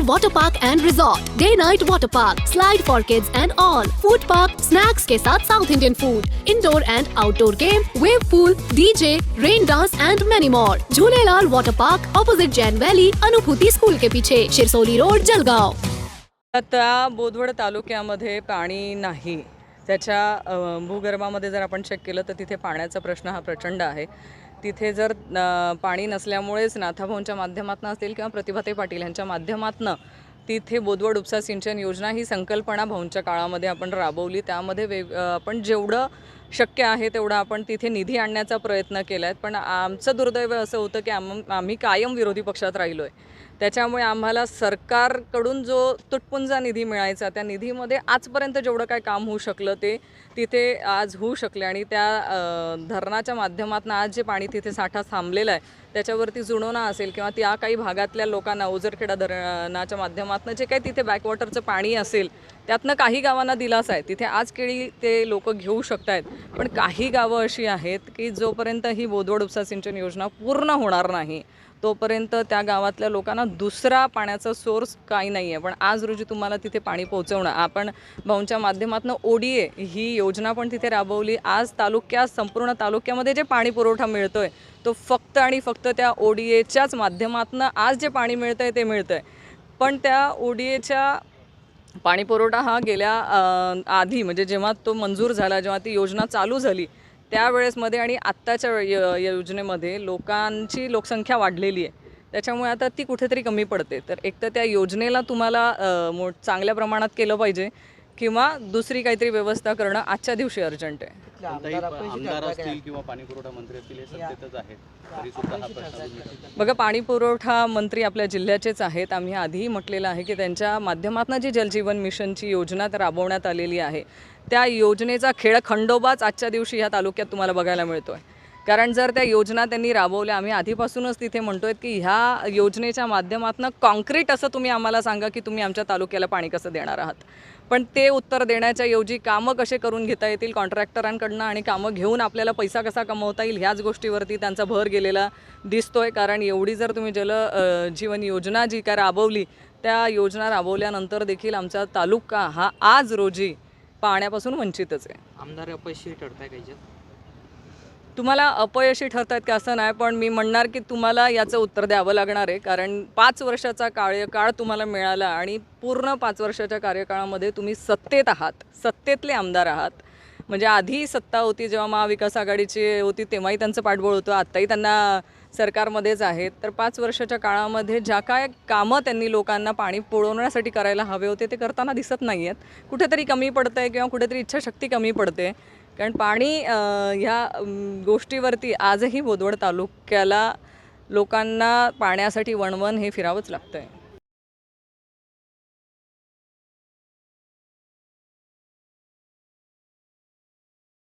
Jhulelal Water Park and Resort, Day Night Water Park, Slide for Kids and all, Food Park, Snacks के साथ South Indian food, Indoor and Outdoor game, Wave pool, DJ, Rain dance and many more. Jhulelal Water Park, opposite Jain Valley, Anubhuti school के पीछे, Shirsoli road, Jalgaon. आता बोधवड तालुक्यामध्ये पाणी नाही त्याच्या भूगर्भामध्ये जर आपण check केलं तर तिथे पाण्याचा प्रश्न हा प्रचंड आहे तिथे जर पाणी नसल्यामुळेच नाथाभाऊंच्या माध्यमातून असतील किंवा प्रतिभाते पाटील यांच्या माध्यमातून तिथे बोदवड उपसा सिंचन योजना ही संकल्पना भाऊंच्या काळामध्ये आपण राबवली. त्यामध्ये वेग आपण जेवढं शक्य आहे तेवढा आपण तिथे निधी आणण्याचा प्रयत्न केला आहे पण आमचं दुर्दैव असं होतं की आम आम्ही कायम विरोधी पक्षात राहिलो आहे त्याच्यामुळे आम्हाला सरकारकडून जो तुटपुंजा निधी मिळायचा त्या निधीमध्ये आजपर्यंत जेवढं काय काम होऊ शकलं ते तिथे आज होऊ शकले आणि त्या धरणाच्या माध्यमातून आज जे पाणी तिथे साठा थांबलेला आहे त्याच्यावरती जुणवणा असेल किंवा त्या काही भागातल्या लोकांना ओझरखेडा धरणाच्या माध्यमातून जे काही तिथे बॅकवॉटरचं पाणी असेल त्यातनं काही गावांना दिलासा आहे. तिथे आज केळी ते लोक घेऊ शकत आहेत पण काही गावं अशी आहेत की जोपर्यंत ही बोदवड उपसा सिंचन योजना पूर्ण होणार नाही तोपर्यंत त्या गावातल्या लोकांना दुसरा पाण्याचा सोर्स काही नाही आहे पण आज रोजी तुम्हाला तिथे पाणी पोहोचवणं आपण भाऊंच्या माध्यमातून ओडी ही योजना पण तिथे राबवली. आज तालुक्यात संपूर्ण तालुक्यामध्ये जे पाणी पुरवठा मिळतोय तो फक्त आणि फक्त त्या ओडीएच्याच माध्यमातून आज जे पाणी मिळतं आहे ते मिळतं आहे पण त्या ओडीएच्या एच्या पुरवठा हा गेल्या आधी म्हणजे जेव्हा तो मंजूर झाला जेव्हा ती योजना चालू झाली त्यावेळेसमध्ये आणि आत्ताच्या य- योजनेमध्ये लोकांची लोकसंख्या वाढलेली आहे. त्याच्यामुळे आता ती कुठेतरी कमी पडते. तर एक तर त्या योजनेला तुम्हाला मो चांगल्या प्रमाणात केलं पाहिजे. किंवा दुसरी काहीतरी व्यवस्था करणं आजच्या दिवशी अर्जंट आहे. हे हा बघा पाणी पुरवठा मंत्री आपल्या जिल्ह्याचेच आहेत. आम्ही आधीही म्हटलेलं आहे की त्यांच्या माध्यमातून जी जलजीवन मिशनची योजना तर राबवण्यात आलेली आहे. त्या योजनेचा खेळ खंडोबाच आजच्या दिवशी ह्या तालुक्यात तुम्हाला बघायला मिळतो आहे कारण जर त्या योजना त्यांनी राबवल्या आम्ही आधीपासूनच तिथे म्हणतोय की ह्या योजनेच्या माध्यमातून कॉन्क्रीट असं तुम्ही आम्हाला सांगा की तुम्ही आमच्या तालुक्याला पाणी कसं देणार आहात. पण ते उत्तर देण्याच्या ऐवजी कामं कसे करून घेता येतील कॉन्ट्रॅक्टरांकडनं आणि कामं घेऊन आपल्याला पैसा कसा कमवता येईल ह्याच गोष्टीवरती त्यांचा भर गेलेला दिसतोय. कारण एवढी जर तुम्ही जल जीवन योजना जी काय राबवली त्या योजना राबवल्यानंतर देखील आमचा तालुका हा आज रोजी पाण्यापासून वंचितच आहे. आमदार अपयशी ठरताय का तुम्हाला अपयशी ठरत आहेत का असं नाही पण मी म्हणणार की तुम्हाला याचं उत्तर द्यावं लागणार आहे. कारण पाच वर्षाचा कार्यकाळ तुम्हाला मिळाला आणि पूर्ण पाच वर्षाच्या कार्यकाळामध्ये तुम्ही सत्तेत आहात सत्तेतले आमदार आहात. म्हणजे आधी सत्ता होती जेव्हा महाविकास आघाडीची होती तेव्हाही त्यांचं पाठबळ होतं आत्ताही त्यांना सरकारमध्येच आहेत तर पाच वर्षाच्या काळामध्ये ज्या काय कामं त्यांनी लोकांना पाणी पुरवण्यासाठी करायला हवे होते ते करताना दिसत नाही आहेत कुठेतरी कमी पडतं आहे किंवा कुठेतरी इच्छाशक्ती कमी पडते. कारण पाणी ह्या गोष्टीवरती आजही बोदवड तालुक्याला लोकांना पाण्यासाठी वणवण हे फिरावंच लागतं आहे